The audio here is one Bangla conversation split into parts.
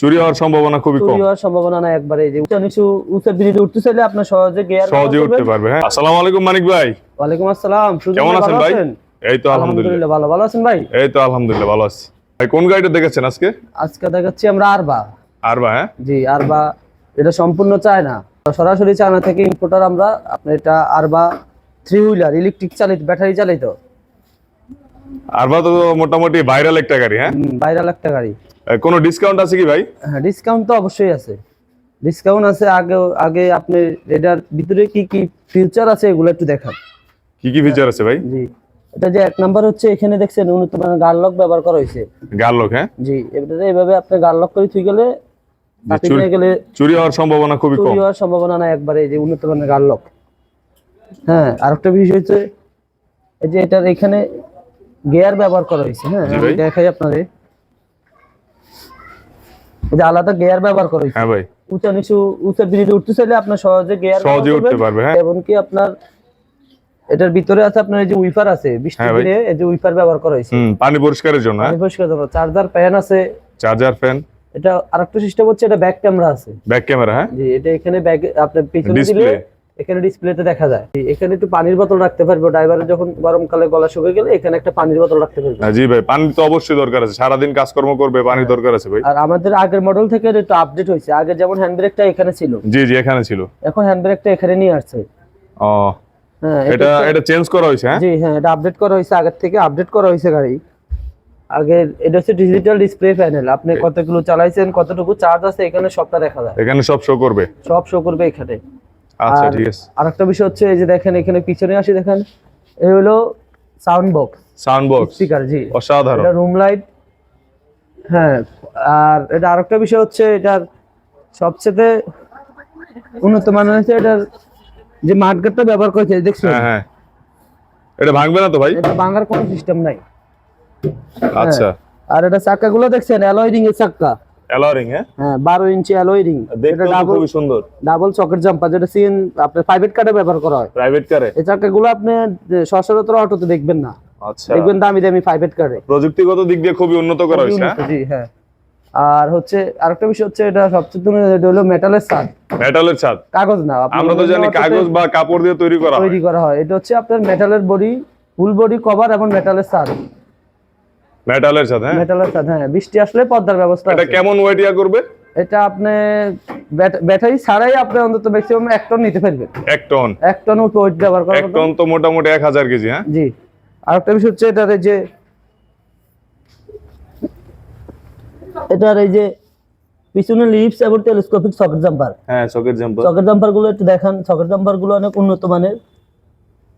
চুরি হওয়ার সম্ভাবনা খুবই কম। চুরি হওয়ার সম্ভাবনা না একবারে। যে উঁচা নিচু উঁচা ব্রিজে উঠতে চাইলে আপনার সহজে গিয়ার সহজে উঠতে পারবে হ্যাঁ। আসসালামু আলাইকুম মানিক ভাই। ওয়ালাইকুম আসসালাম কেমন আছেন ভাই? এই তো আলহামদুলিল্লাহ। ভালো ভালো আছেন ভাই? এই তো আলহামদুলিল্লাহ ভালো আছি। ভাই কোন গাড়িটা দেখেছেন আজকে? আজকে দেখাচ্ছি আমরা আরবা। আরবা হ্যাঁ? জি আরবা। এটা সম্পূর্ণ চায়না। সরাসরি চায়না থেকে ইম্পোর্টার আমরা আপনি এটা আরবা থ্রি হুইলার ইলেকট্রিক চালিত ব্যাটারি চালিত। আর বা তো মোটামুটি ভাইরাল একটা গাড়ি হ্যাঁ? বাইরে একটা গাড়ি। কোনো ডিসকাউন্ট আছে কি ভাই? হ্যাঁ ডিসকাউন্ট তো অবশ্যই আছে। ডিসকাউন্ট আছে আগে আগে আপনি এটার ভিতরে কি কি ফিউচার আছে এগুলো একটু দেখান। কি কি ফিচার আছে ভাই? জি। এটা যে এক নাম্বার হচ্ছে এখানে দেখছেন উন্নত মানের গার্লক ব্যবহার করা হয়েছে। গার্লক হ্যাঁ? জি এবারে এভাবে আপনি গার্লক করে থুই গেলে গেলে চুরি হওয়ার সম্ভাবনা খুবই কম। চুরি হওয়ার সম্ভাবনা না একবারে এই যে উন্নত মানের গার্লক হ্যাঁ আরেকটা বিষয় হচ্ছে এই যে এটার এখানে গিয়ার ব্যবহার করা হয়েছে হ্যাঁ? আমি দেখাই আপনাদের। যে আলাদা গিয়ার ব্যবহার করা হয়েছে। হ্যাঁ ভাই। উঁচা নিচু উঁচা ব্রিজে উঠতে চাইলে আপনার সহজে গিয়ার সহজে উঠতে পারবে হ্যাঁ। এমনকি আপনার এটার ভিতরে আছে আপনার এই যে উইফার আছে বৃষ্টির হ্যাঁ দিনে এই যে উইফার ব্যবহার করা হয়েছে। হুম পানি পরিষ্কারের জন্য হ্যাঁ? আমি পরিষ্কার করব চার্জার প্যান আছে। চার্জার ফ্যান এটা আরেকটা সিস্টেম হচ্ছে এটা ব্যাক ক্যামেরা আছে। ব্যাক ক্যামেরা হ্যাঁ? জি এটা এখানে ব্যাগ আপনার পিছনে দিলে। এখানে ডিসপ্লেতে দেখা যায়। এখানে একটু পানির বোতল রাখতে পারব ড্রাইভারের যখন গরমকালে গলা শুকিয়ে গেলে এখানে একটা পানির বোতল রাখতে পারবে। হ্যাঁ, জি ভাই পানি তো অবশ্যই দরকার আছে। সারাদিন কাজকর্ম করবে পানি দরকার আছে ভাই। আর আমাদের আগের মডেল থেকে একটু আপডেট হয়েছে। আগে যেমন হ্যান্ড ব্রেকটা এখানে ছিল। জি জি এখানে ছিল। এখন হ্যান্ড ব্রেকটা এখানে নিয়ে আসছে। ও হ্যাঁ এটা এটা চেঞ্জ করা হয়েছে হ্যাঁ? জি হ্যাঁ এটা আপডেট করা হয়েছে আগের থেকে আপডেট করা হয়েছে গাড়ি। আগে এটা হচ্ছে ডিজিটাল ডিসপ্লে প্যানেল আপনি কতগুলো চালাইছেন কতটুকু চার্জ আছে এখানে সবটা দেখা যায়। এখানে সব শো করবে। সব শো করবে এখানে। আচ্ছা ঠিক আছে। আরেকটা বিষয় হচ্ছে এই যে দেখেন এখানে পিছনে আসি দেখেন এই হলো sound box sound box speaker জি। অসাধারণ। এটা রুম লাইট হ্যাঁ আর এটা আরেকটা বিষয় হচ্ছে এটার সবচেয়ে উন্নত মানের হচ্ছে এটার যে মাঠগাটটা ব্যবহার করেছে দেখছেন? হ্যাঁ হ্যাঁ। এটা ভাঙবে না তো ভাই? এটা ভাঙার কোনো সিস্টেম নাই। আচ্ছা। আর এটা চাকাগুলো দেখছেন অ্যালয় রিং এর চাকা। অ্যালোরিং হ্যাঁ ইঞ্চি অ্যালয় রিং এটা ডাবল খুবই সুন্দর। ডাবল সকেট জাম্পার যেটা সিএন আপনার প্রাইভেট কারে ব্যবহার করা হয়। প্রাইভেট কারে এই চাকাগুলো আপনি যে সচরাচর অটোতে দেখবেন না। আচ্ছা। দেখবেন দামি দামি প্রাইভেট কারে প্রযুক্তিগত দিক দিয়ে খুবই উন্নত করা হয়েছে হ্যাঁ? জি হ্যাঁ। আর হচ্ছে আরেকটা বিষয় হচ্ছে এটা সবচেয়ে তুমি এটা হলো মেটালের ছাদ। মেটালের ছাদ? কাগজ না আমরা তো জানি কাগজ বা কাপড় দিয়ে তৈরি করা হয়। তৈরি করা হয়। এটা হচ্ছে আপনার মেটালের বডি ফুল বডি কভার এবং মেটালের ছাদ। মেটালের ছাদ হ্যাঁ? মেটালের ছাদ হ্যাঁ। বৃষ্টি আসলে পর্দার ব্যবস্থা এটা কেমন ওয়েট ইয়া করবে? এটা আপনি ব্যাটারি ছাড়াই আপনি অন্তত ম্যাক্সিমাম এক টন নিতে পারবেন। এক টন এক টন উপর ওয়েট ব্যবহার এক মতো। টন তো মোটামুটি এক হাজার কেজি হ্যাঁ? জি। আরেকটা বিষয় হচ্ছে এটার এই যে এটার এই যে পিছনে লিপস এবং টেলিস্কোপিক সকেট জাম্পার হ্যাঁ সকেট জাম্পার সকেট জাম্পারগুলো একটু দেখান। সকেট জাম্পারগুলো অনেক উন্নত মানের।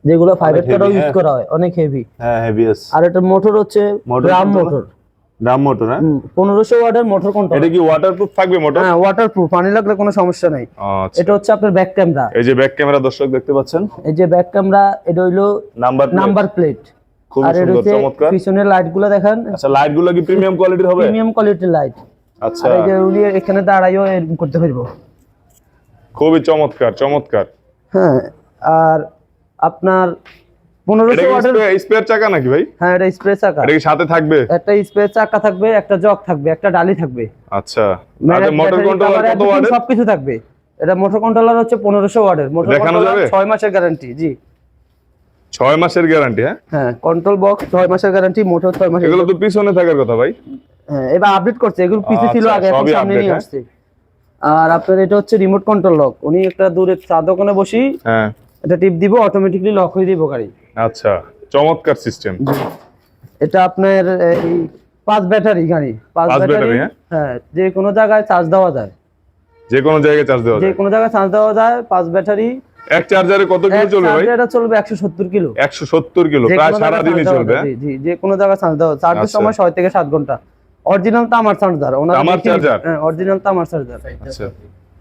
যেগুলো ফাইবার কাটাও ইউজ। করা হয় অনেক হেভি হ্যাঁ হেভিএস আর এটা মোটর হচ্ছে ড্রাম মোটর ড্রাম মোটর হ্যাঁ? পনেরোশো ওয়াটের মোটর কোনটা? এটা কি ওয়াটারপ্রুফ থাকবে মোটর হ্যাঁ ওয়াটার প্রুফ পানি লাগলে কোনো সমস্যা নাই। আচ্ছা। এটা হচ্ছে আপনার ব্যাক ক্যামেরা এই যে ব্যাক ক্যামেরা দর্শক দেখতে পাচ্ছেন? এই যে ব্যাক ক্যামেরা এটা হইল নাম্বার নাম্বার প্লেট খুব সুন্দর চমৎকার। পিছনের লাইটগুলো দেখেন। আচ্ছা লাইটগুলো কি প্রিমিয়াম কোয়ালিটির হবে? প্রিমিয়াম কোয়ালিটির লাইট আচ্ছা। এই যে উনি এখানে দাঁড়াইও এরকম করতে পারব। খুবই চমৎকার চমৎকার। হ্যাঁ আর আপনার পনেরোশো ওয়াটের স্পেয়ার চাকা নাকি ভাই? হ্যাঁ এটা স্প্রে চাকা। এটা কি সাথে থাকবে? একটা স্প্রে চাকা থাকবে একটা জগ থাকবে একটা ডালি থাকবে। আচ্ছা। আচ্ছা মোটর কন্ট্রোলার কত ওয়াটের? সবকিছু থাকবে। এটা মোটর কন্ট্রোলার হচ্ছে পনেরোশো ওয়াটের। মোটর দেখানো ছয় মাসের গ্যারান্টি জি। ছয় মাসের গ্যারান্টি হ্যাঁ? হ্যাঁ কন্ট্রোল বক্স ছয় মাসের গ্যারান্টি মোটর ছয় মাসের এগুলো তো পিছনে থাকার কথা ভাই। হ্যাঁ এবার আপডেট করছে। এগুলো পিছে ছিল আচ্ছা, আগে এখন সামনে নিয়ে হ্যাঁ? আসছে। আর আপনার এটা হচ্ছে রিমোট কন্ট্রোল লক উনি একটা দূরে চা দোকানে বসি হ্যাঁ। এটা টিপ দিব অটোমেটিকলি লক হয়ে দিব গাড়ি। আচ্ছা চমৎকার সিস্টেম এটা আপনার এই পাঁচ ব্যাটারি গাড়ি। পাঁচ ব্যাটারি হ্যাঁ? হ্যাঁ যে কোনো জায়গায় চার্জ দেওয়া যায়। যে কোনো জায়গায় চার্জ দেওয়া যায়। যে কোনো জায়গায় চার্জ দেওয়া যায় পাঁচ ব্যাটারি। এক চার্জারে কত কিলো চলবে ভাই? এটা চলবে একশো সত্তর কিলো। একশো সত্তর কিলো যে প্রায় সারা দিনই চলবে হ্যাঁ? জি জি যে কোনো জায়গায় চার্জ দেওয়া চার্জের। সময় ছয় থেকে সাত ঘণ্টা। অরিজিনাল তামার চার্জার ওনার তামার charger? হ্যাঁ অরিজিনাল তামার চার্জার আচ্ছা।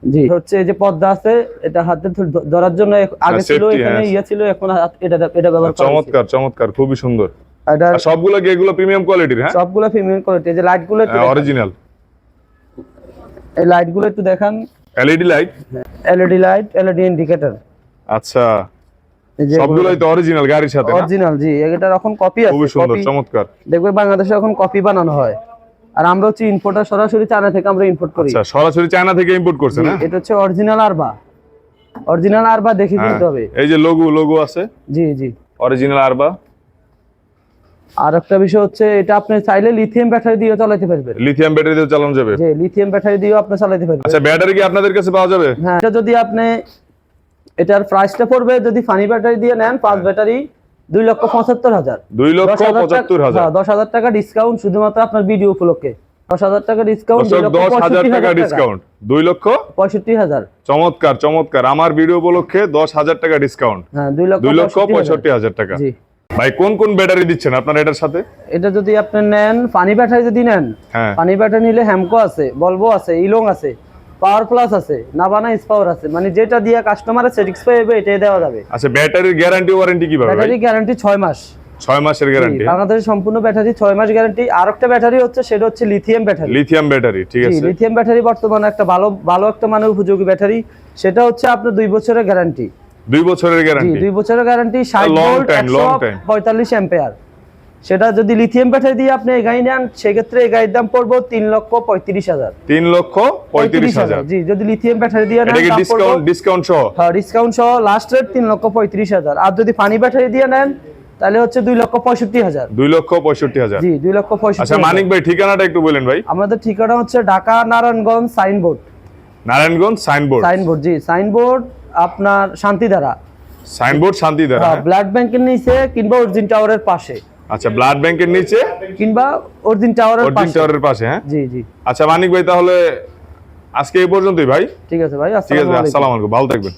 জি। হচ্ছে এই যে পর্দা আছে এটা হাতে ধরার জন্য আগে ছিল এখানে হ্যাঁ। ইয়ে ছিল এখন এটা এটা ব্যবহার করা চমৎকার চমৎকার খুবই সুন্দর। এটা সবগুলো কি এগুলো প্রিমিয়াম কোয়ালিটির হ্যাঁ? সবগুলো ফিমেল কোয়ালিটি যে লাইটগুলো। অরিজিনাল এই লাইটগুলো একটু দেখান। LED light LED light LED indicator আচ্ছা। সবগুলোই তো অরিজিনাল গাড়ির সাথে অরিজিনাল জি এটার এখন কপি আছে খুবই সুন্দর চমৎকার। দেখবে বাংলাদেশে এখন কপি বানানো হয়। আর আমরা হচ্ছে ইম্পোর্টার সরাসরি চায়না থেকে আমরা ইম্পোর্ট করি। আচ্ছা সরাসরি চায়না থেকে ইম্পোর্ট করছেন হ্যাঁ? এটা হচ্ছে অরিজিনাল আরবা অরিজিনাল আরবা দেখে হ্যাঁ। কিনতে হবে। এই যে লোগো লোগো আছে? জি জি। অরিজিনাল আরবা আর একটা বিষয় হচ্ছে এটা আপনি চাইলে লিথিয়াম ব্যাটারি দিয়ে চালাতে পারবেন। লিথিয়াম ব্যাটারি দিয়ে চালানো যাবে? যে লিথিয়াম ব্যাটারি দিয়েও আপনি চালাতে পারবেন। আচ্ছা ব্যাটারি কি আপনাদের কাছে পাওয়া যাবে? হ্যাঁ এটা যদি আপনি এটার প্রাইসটা পড়বে যদি ফানি ব্যাটারি দিয়ে নেন পাঁচ ব্যাটারি দুই লক্ষ পঁচাত্তর হাজার। দুই লক্ষ পঁচাত্তর হাজার। হ্যাঁ, দশ হাজার টাকা ডিসকাউন্ট শুধুমাত্র আপনার ভিডিও উপলক্ষে। দশ হাজার টাকা ডিসকাউন্ট দশ হাজার টাকা ডিসকাউন্ট দুই লক্ষ পঁয়ষট্টি হাজার। চমৎকার চমৎকার। আমার ভিডিও উপলক্ষে দশ হাজার টাকা ডিসকাউন্ট হ্যাঁ দুই লক্ষ দুই লক্ষ পঁয়ষট্টি হাজার। টাকা। ভাই কোন কোন ব্যাটারি দিচ্ছেন আপনার এটার সাথে? এটা যদি আপনি নেন পানি ব্যাটারি যদি নেন হ্যাঁ। পানি ব্যাটারি নিলে হ্যামকো আছে বলব আছে ইলং আছে। পাওয়ার প্লাস আছে নাবানা পাওয়ার আছে মানে যেটা দিয়ে কাস্টমারের স্যাটিসফাই হবে এটাই দেওয়া যাবে। আচ্ছা ব্যাটারির গ্যারান্টি ওয়ারেন্টি কি পাবে ব্যাটারি গ্যারান্টি ছয় মাস। ছয় মাসের গ্যারান্টি বাংলাদেশের সম্পূর্ণ ব্যাটারি ছয় মাস গ্যারান্টি আর একটা ব্যাটারি হচ্ছে সেটা হচ্ছে লিথিয়াম ব্যাটারি লিথিয়াম ব্যাটারি ঠিক আছে। লিথিয়াম ব্যাটারি বর্তমানে একটা ভালো ভালো একটা মানের উপযোগী ব্যাটারি সেটা হচ্ছে আপনার দুই বছরের গ্যারান্টি দুই বছরের জি গ্যারান্টি দুই বছরের গ্যারান্টি ষাট Long ভোল্ট time, একশো long time. পঁয়তাল্লিশ অ্যাম্পেয়ার সেটা যদি লিথিয়াম ব্যাটারি দিয়ে আপনি এই গাড়ি নেন সেক্ষেত্রে এই গাড়ির দাম পড়ব তিন লক্ষ পঁয়ত্রিশ হাজার। তিন লক্ষ পঁয়ত্রিশ হাজার। জি যদি লিথিয়াম ব্যাটারি দিয়ে নেন ডিসকাউন্ট ডিসকাউন্ট সহ? হ্যাঁ ডিসকাউন্ট সহ লাস্ট রেট তিন লক্ষ পঁয়ত্রিশ হাজার। আর যদি পানি ব্যাটারি দিয়ে নেন তাহলে হচ্ছে দুই লক্ষ পঁয়ষট্টি হাজার। দুই লক্ষ পঁয়ষট্টি হাজার। জি দুই লক্ষ পঁয়ষট্টি আচ্ছা মানিক ভাই ঠিকানাটা একটু বলেন ভাই। আমাদের ঠিকানা হচ্ছে Dhaka Narayanganj signboard. Narayanganj signboard. Signboard জি সাইনবোর্ড আপনার শান্তিধারা। সাইনবোর্ড শান্তিধারা হ্যাঁ, ব্লাড ব্যাংকের নিচে কিংবা অর্জিন টাওয়ারের পাশে। আচ্ছা ব্লাড ব্যাংকের নিচে? কিংবা অর্জিন টাওয়ারের অর্জিন পাশে। টাওয়ারের পাশে হ্যাঁ? জি জি। আচ্ছা মানিক ভাই তাহলে আজকে এই পর্যন্তই ভাই। ঠিক আছে ভাই ঠিক আছে আসসালামু আলাইকুম ভালো থাকবেন।